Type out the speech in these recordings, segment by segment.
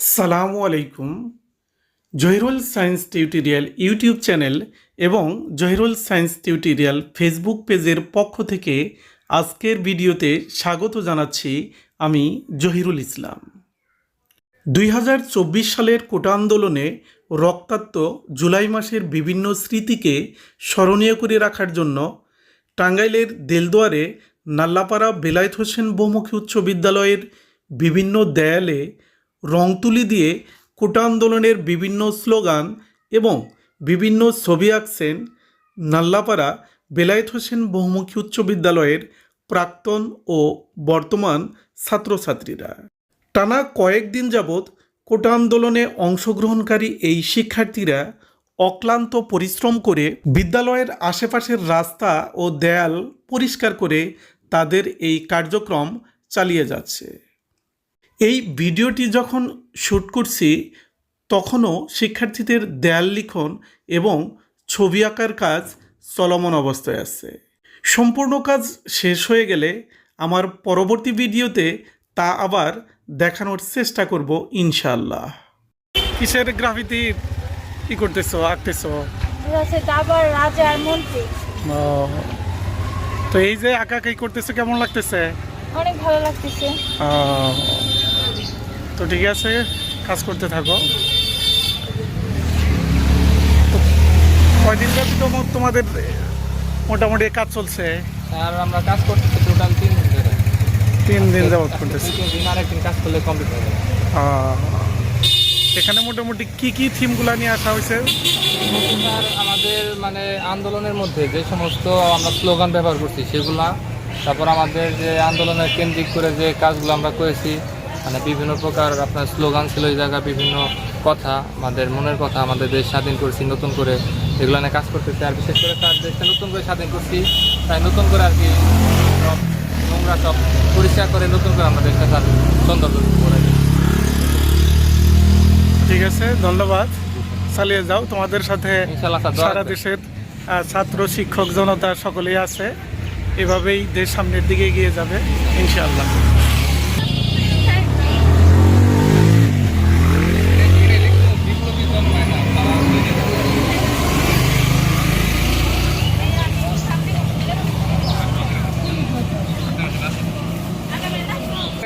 সালামু আলাইকুম। Zahirul science tutorial YouTube channel এবং জহিরুল সায়েন্স টিউটোরিয়াল ফেসবুক পেজের পক্ষ থেকে আজকের ভিডিওতে স্বাগত জানাচ্ছি আমি জহিরুল ইসলাম। দুই হাজার চব্বিশ সালের কোটা আন্দোলনে রক্তাক্ত জুলাই মাসের বিভিন্ন স্মৃতিকে স্মরণীয় করে রাখার জন্য টাঙ্গাইলের দেলদুয়ারে নাল্লাপাড়া বেলায়েত হোসেন বহুমুখী উচ্চ বিদ্যালয়ের বিভিন্ন দেয়ালে রং তুলি দিয়ে কোটা আন্দোলনের বিভিন্ন স্লোগান এবং বিভিন্ন ছবি আঁকছেন নাল্লাপাড়া বেলায়েত হোসেন বহুমুখী উচ্চ বিদ্যালয়ের প্রাক্তন ও বর্তমান ছাত্রছাত্রীরা। টানা কয়েকদিন যাবৎ কোটা আন্দোলনে অংশগ্রহণকারী এই শিক্ষার্থীরা অক্লান্ত পরিশ্রম করে বিদ্যালয়ের আশেপাশের রাস্তা ও দেয়াল পরিষ্কার করে তাদের এই কার্যক্রম চালিয়ে যাচ্ছে। এই ভিডিওটি যখন শ্যুট করছি তখনও শিক্ষার্থীদের দেয়াল লিখন এবং ছবি আঁকার কাজ চলমান অবস্থায় আছে। সম্পূর্ণ কাজ শেষ হয়ে গেলে আমার পরবর্তী ভিডিওতে তা আবার দেখানোর চেষ্টা করব ইনশাল্লাহ কিসের গ্রাফিতি কি করতেছো আঁকতেছো? তো এই যে আঁকাকাই করতেছো কেমন লাগতেছে? অনেক ভালো লাগতেছে। তো ঠিক আছে কাজ করতে থাকো। কয়দিন ব্যাপী তো তোমাদের মোটামুটি কাজ চলছে? আর আমরা কাজ করতেছি টোটাল তিন দিন ধরে। তিন দিন যাবত করতেছি আরেকদিন কাজ করলে কমপ্লিট হয়ে যাবে। এখানে মোটামুটি কি কি থিমগুলো নিয়ে আসা হয়েছে? আমাদের মানে আন্দোলনের মধ্যে যে সমস্ত আমরা স্লোগান ব্যবহার করছি সেগুলা তারপর আমাদের যে আন্দোলনের কেন্দ্রিক করে যে কাজগুলো আমরা করেছি মানে বিভিন্ন প্রকার আপনার স্লোগান ছিল এই জায়গায় বিভিন্ন কথা আমাদের মনের কথা আমাদের দেশ স্বাধীন করছি নতুন করে এগুলো নিয়ে কাজ করতেছি। আর বিশেষ করে তার দেশটা নতুন করে স্বাধীন করছি তাই নতুন করে আর কি সব নোংরা সব পরিষ্কার করে নতুন করে আমরা দেশটা তার সৌন্দর্য করে ঠিক আছে ধন্যবাদ। চালিয়ে যাও তোমাদের সাথে সারা দেশের ছাত্র শিক্ষক জনতা সকলেই আছে। এভাবেই দেশ সামনের দিকে এগিয়ে যাবে ইনশাআল্লাহ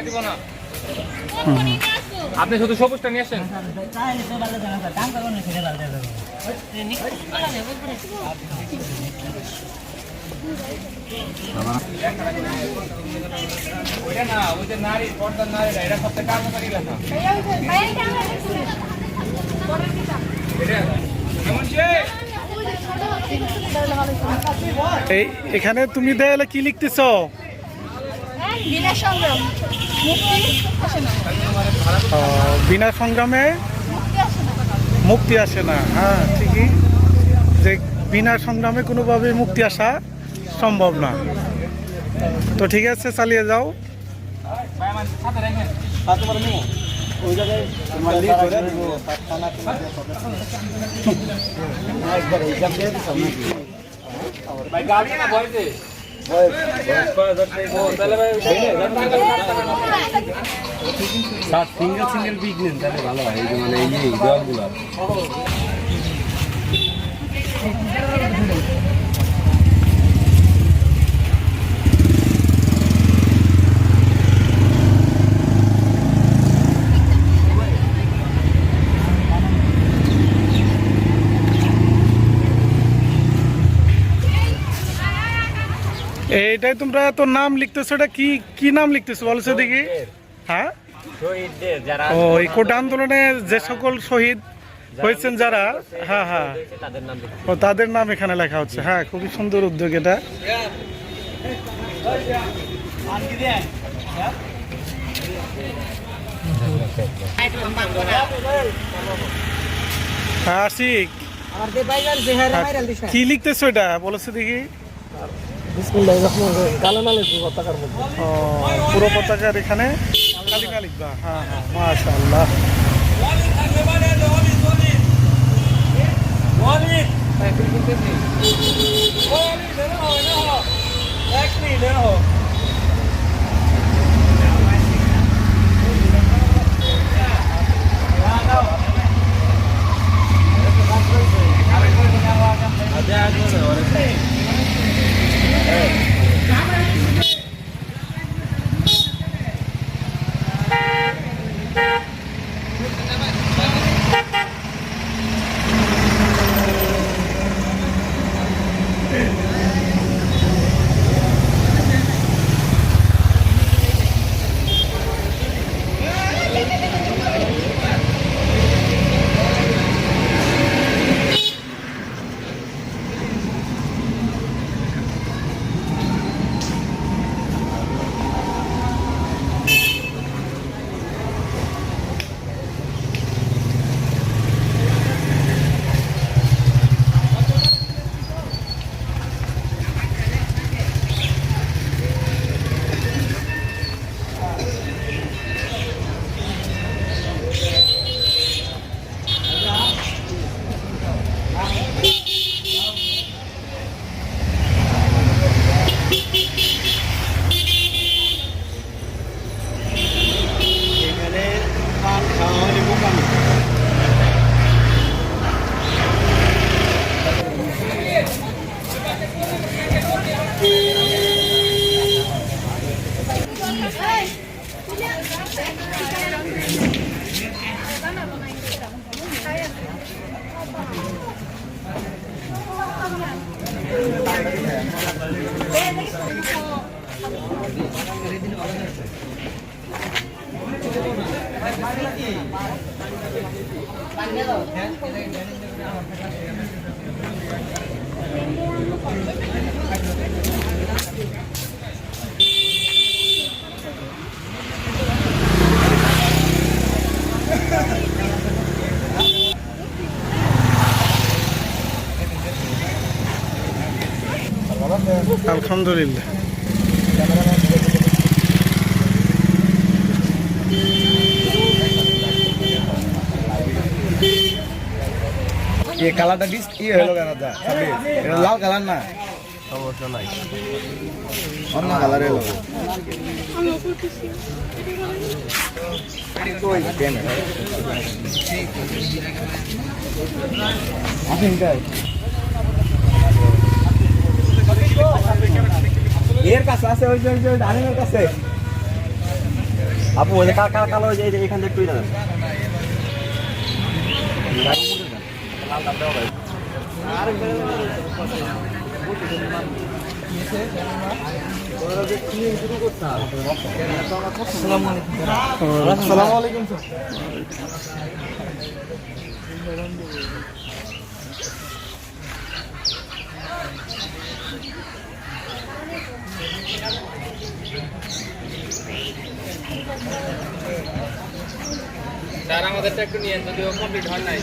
দিব না আপনি শুধু সবুজটা নিয়ে আসেন? এখানে তুমি দেয়ালে কি লিখতেছ? বিনা সংগ্রাম। মুক্তি আসে না। বিনা সংগ্রামে মুক্তি আসে না। মুক্তি হ্যাঁ ঠিকই। যে বিনা সংগ্রামে কোনোভাবে মুক্তি আসা সম্ভব না। তো ঠিক আছে চালিয়ে যাও। গাড়ি না ভাই স্যার সিঙ্গেল সিঙ্গেল পিক নেন তাহলে ভালো হয়। মানে এই দেওয়ালগুলো। এইটাই তোমরা এত নাম লিখতেছো এটা কি কি নাম লিখতেছো বলছো দেখি হ্যাঁ? ও এই কোটা আন্দোলনে যে সকল শহীদ হয়েছেন যারা হ্যাঁ হ্যাঁ। তাদের নাম ও তাদের নাম এখানে লেখা হচ্ছে। হ্যাঁ খুবই সুন্দর উদ্যোগ এটা। হ্যাঁ আশিক। হ্যাঁ, কি লিখতেছো এটা? বলেছ দেখি ও, পুরো পতাকার এখানে? কালিমা লিখবা হ্যাঁ হ্যাঁ মাশাআল্লাহ। আলহামদুলিল্লাহ। এই কালারটা ডিস ই হলো কেন এটা লাল কালার না সমস্যা নাই। অন্য কালার এলো এর কাছে আছে ওই যে ওই যে ডানের কাছে। আপু ওই যে কালো কালো কালো ওই যে এখান থেকে একটু দেন। আসসালামু আলাইকুম। স্যার স্যার আমাদেরটা একটু নিয়ে যদিও কমপ্লিট হয় নাই।